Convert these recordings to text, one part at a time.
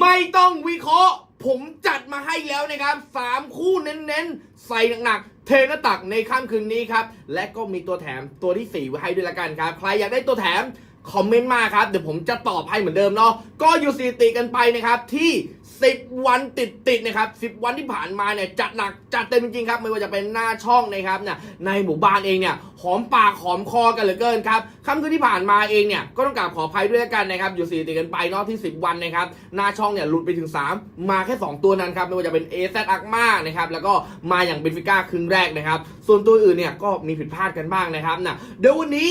ไม่ต้องวิเคราะห์ ผมจัดมาให้แล้วนะครับสามคู่เน้นๆ ใส่หนักๆ เทนตักในค่ำคืนนี้ครับ และก็มีตัวแถมตัวที่ 4 ไว้ให้ด้วยละกันครับ ใครอยากได้ตัวแถม คอมเมนต์มาครับ เดี๋ยวผมจะตอบให้เหมือนเดิมเนาะก็อยู่สถิติกันไปนะครับที่ 10วันติดติดๆนะครับ10วันที่ผ่านมาเนี่ยจัดหนักจัดเต็มจริงๆครับ ไม่ว่าจะเป็นหน้าช่องนะครับเนี่ยในหมู่บ้านเองเนี่ยหอมปากหอมคอกันเหลือเกินครับค่ำคืนที่ผ่านมาเองเนี่ยก็ต้องกราบขออภัยด้วยละกันนะครับ อยู่สถิติดกันไปเนาะที่ 10 วันนะครับหน้าช่องเนี่ยหลุดไปถึง 3 มาแค่ 2 ตัวนั้นครับไม่ว่าจะเป็น a z a k m a นะครับแล้วก็มาอย่างเบนฟิก้าครึ่งแรกนะครับ ส่วนตัวอื่นเนี่ยก็มีผิดพลาดกันบ้างนะครับนะเดี๋ยววันนี้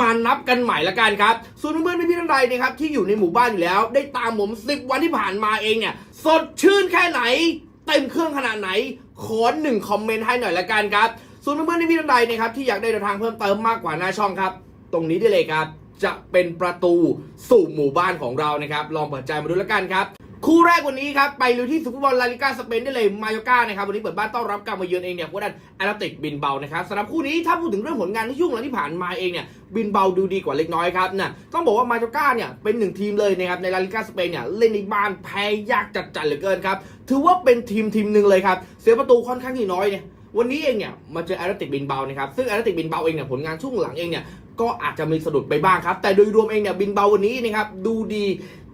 มานับกันใหม่ละกันครับส่วนเพื่อนๆพี่ๆท่านใดนะครับที่อยู่ในหมู่บ้านอยู่แล้ว ได้ตามผม 10 วันที่ผ่านมาเองเนี่ย สดชื่นแค่ไหน เต็มเครื่องขนาดไหน ขอหนึ่งคอมเมนต์ให้หน่อยละกันครับ ส่วนเพื่อนๆพี่ๆท่านใดนะครับที่อยากได้แนวทางเพิ่มเติมมากกว่าหน้าช่องครับ ตรงนี้ได้เลยครับ จะเป็นประตูสู่หมู่บ้านของเรานะครับ ลองเปิดใจมาดูละกันครับ คู่แรกวันนี้ครับ ไปลุยที่ซุปเปอร์บอลลาลิกาสเปนได้เลยมาโยก้านะครับวันนี้เปิดบ้านต้อนรับการมาเยือนเองเนี่ยพวกนั้นแอตเลติกบินเบานะครับสำหรับคู่นี้ถ้าพูดถึงเรื่องผลงานที่ช่วงหลังที่ผ่านมาเองเนี่ยบินเบาดูดีกว่าเล็กน้อยครับนะต้องบอกว่ามาโยก้าเนี่ยเป็นหนึ่งทีมเลยนะครับในลาลิกาสเปนเนี่ยเล่นในบ้านแพ้ยากจัดๆเหลือเกินครับถือว่าเป็นทีมทีมหนึ่งเลยครับเสียประตูค่อนข้างที่น้อยเนี่ยวันนี้เองเนี่ยมาเจอแอตเลติกบินเบานะครับซึ่งแอตเลติกบินเบาเองเนี่ยผลงานช่วงหลังเองเนี่ยก็อาจจะมีสะดุดไปบ้างครับ แต่โดยรวมเองเนี่ยบินเบาวันนี้นะครับดูดี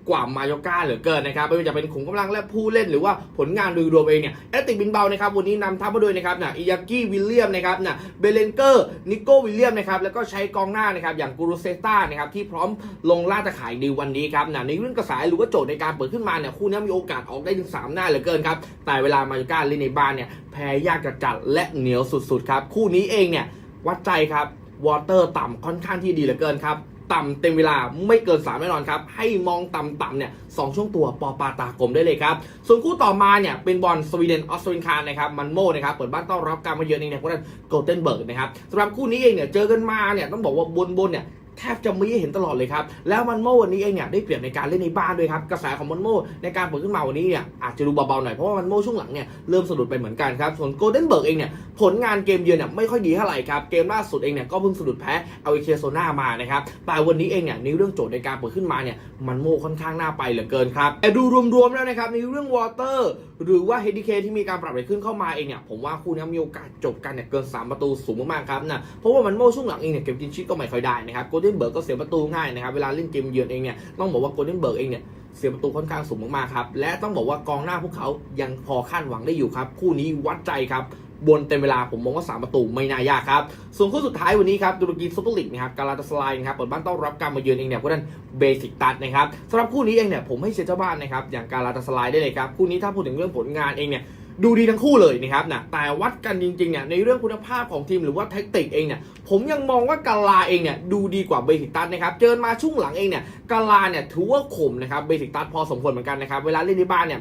กว่ามาโยก้าเหลือเกินนะครับไม่ว่าจะเป็นขุมกำลังและผู้เล่นหรือว่าผลงานโดยรวมเองเนี่ยแอตติกบินเบานะครับวันนี้นำทัพมาด้วยนะครับนะอิยากิวิลเลียมนะครับนะเบเลนเกอร์นิโก้วิลเลียมนะครับแล้วก็ใช้กองหน้านะครับอย่างกูรูเซต้านะครับที่พร้อมลงล่าตะข่ายในวันนี้ครับนะในเรื่องกระแสหรือว่าโจทย์ในการเปิดขึ้นมาเนี่ยคู่นี้มีโอกาสออกได้ถึงสามหน้าเหลือเกินครับแต่เวลามาโยก้าเล่นในบ้านเนี่ยแพ้ยากจัดและเหนียวสุดๆครับคู่นี้เองเนี่ยวัดใจครับวอเตอร์ต่ำค่อนข้างที่ดีเหลือเกินครับ ต่ำเต็มเวลาไม่เกิน3แน่นอนครับ ให้มองต่ำๆเนี่ยสองช่วงตัวปอปาตากลมได้เลยครับ ส่วนคู่ต่อมาเนี่ยเป็นบอลสวีเดนออสเตรเลียนนะครับมันโม่นะครับเปิดบ้านต้อนรับการมาเยือนเองเนี่ยพวกนั้นโกลเทนเบิร์กนะครับสำหรับคู่นี้เองเนี่ยเจอกันมาเนี่ยต้องบอกว่าบนๆเนี่ย แทบจะไม่เห็นตลอดเลยครับ แล้วมันโม่วันนี้เองเนี่ยได้เปรียบในการเล่นในบ้านด้วยครับ กระแสของมันโม่ในการเปิดขึ้นมาวันนี้เนี่ยอาจจะดูเบาๆหน่อย เพราะว่ามันโม่ช่วงหลังเนี่ยเริ่มสะดุดไปเหมือนกันครับ ส่วนโกลเด้นเบิร์กเองเนี่ยผลงานเกมเยือนเนี่ยไม่ค่อยดีเท่าไหร่ครับ เกมล่าสุดเองเนี่ยก็เพิ่งสะดุดแพ้เอาเอเคโซนามานะครับ แต่วันนี้เองเนี่ยในเรื่องโจทย์ในการเปิดขึ้นมาเนี่ยมันโม่ค่อนข้างน่าไปเหลือเกินครับแต่ดูรวมๆแล้วนะครับในเรื่องวอเตอร์หรือว่าเฮดดี้เคที่มีการปรับเปลี่ยขึ้นเข้ามาเองเนี่ยผมว่าคู่นี้มีโอกาสจบกันเนี่ยเกิน 3 ประตูสูงมากๆครับนะเพราะว่ามันโม่ช่วงหลังเองเนี่ยเกมกินชิตก็ไม่ค่อยได้นะครับโกลเด้นเบิร์กก็เสียประตูง่ายนะครับเวลาเล่นเกมเยือนเองเนี่ยต้องบอกว่าโกลเด้นเบิร์กเองเนี่ยเสียประตูค่อนข้างสูงมากๆครับและต้องบอกว่ากองหน้าพวกเขายังพอคาดหวังได้อยู่ครับคู่นี้วัดใจครับบนเต็มเวลาผมมองว่า 3 ประตูไม่น่ายากครับ ส่วนคู่สุดท้ายวันนี้ครับตุรกีซุปเปอร์ลีกนะครับกาลาตาสไลน์นะครับเปิดบ้านต้อนรับการมาเยือนเองเนี่ยเพวกนั้นเบสิกตัดนะครับสำหรับคู่นี้เองเนี่ยผมให้เชียร์เจ้าบ้านนะครับอย่างกาลาตาสไลน์ได้เลยครับคู่นี้ถ้าพูดถึงเรื่องผลงานเองเนี่ย ดูดีทั้งคู่เลยนะครับนะแต่วัดกันจริงๆเนี่ยในเรื่องคุณภาพของทีมหรือว่าแท็กติกเองเนี่ยผมยังมองว่ากาลาเองเนี่ยดูดีกว่าเบสิกตัดนะครับเจอมาช่วงหลังเองเนี่ยกาลาเนี่ยถือว่าข่มนะครับเบสิกตัดพอสมควรเหมือนกันนะครับเวลาเล่นในบ้านเนี่ย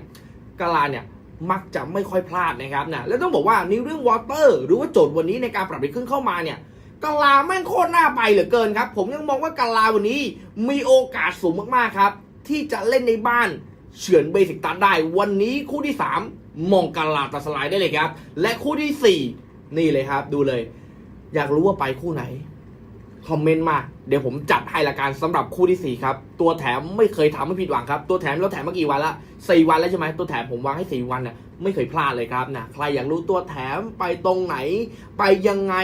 กาลาเนี่ยมักจะไม่ค่อยพลาดนะครับนะแล้วต้องบอกว่าในเรื่องวอเตอร์หรือว่าโจทย์วันนี้ในการปรับเปลี่ยนขึ้นเข้ามาเนี่ยกาลาแม่งโคตรน่าไปเหลือเกินครับผมยังมองว่ากาลาวันนี้มีโอกาสสูงมากๆครับที่จะเล่นในบ้าน เฉือนเบสิกตัดได้ วันนี้คู่ที่ 3 มองกาลาตาสไลด์ได้เลยครับ และคู่ทีสี่ 4 นี่เลยครับดูเลย อยากรู้ว่าไปคู่ไหน คอมเมนต์มา เดี๋ยวผมจัดให้ละกันสำหรับคู่ที่ 4 ครับ ตัวแถมไม่เคยทำให้ผิดหวังครับ ตัวแถมแล้วแถมมากี่วันละสี่วันแล้วใช่ไหมตัวแถมผมวางให้4วันน่ะไม่เคยพลาดเลยครับนะใครอยากรู้ตัวแถมไปตรงไหน ไปยังไง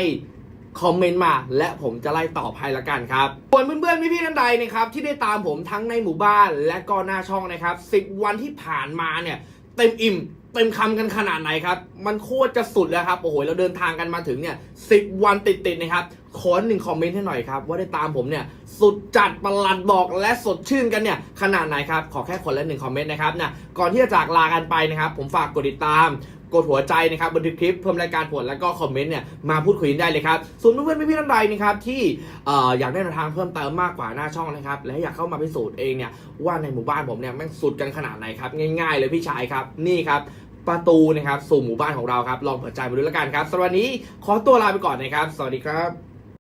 คอมเมนต์มา และผมจะไล่ตอบให้ละกันครับส่วนเพื่อนๆพี่ๆท่านใดนะครับที่ได้ตามผมทั้งในหมู่บ้านและก็หน้าช่องนะครับ10 วันที่ผ่านมาเนี่ยเต็มอิ่มเต็มคำกันขนาดไหนครับ มันโคตรจะสุดแล้วครับโอ้โหเราเดินทางกันมาถึงเนี่ยสิวันติดๆนะครับขอหนึ่งคอมเมนต์ให้หน่อยครับ ว่าได้ตามผมเนี่ยสุดจัดประหลัดบอกและสดชื่นกันเนี่ยขนาดไหนครับ ขอแค่คนละหนึ่งคอมเมนต์นะครับนะก่อนที่จะจากลากันไปนะครับ ผมฝากกดติดตาม กดหัวใจนะครับบันทึกคลิปเพิ่มรายการผลแล้วก็คอมเมนต์เนี่ยมาพูดคุยกันได้เลยครับส่วนเพื่อนๆพี่ๆท่านใดนะครับที่อออยากได้แนวทางเพิ่มเติมมากกว่าหน้าช่องนะครับและอยากเข้ามาพิสูจน์เองเนี่ยว่าในหมู่บ้านผมเนี่ยแม่งสุดกันขนาดไหนครับง่ายๆเลยพี่ชายครับนี่ครับประตูนะครับสู่หมู่บ้านของเราครับลองเปิดใจมาดูแล้วกันครับสำหรับวันนี้ขอตัวลาไปก่อนนะครับ สวัสดีครับ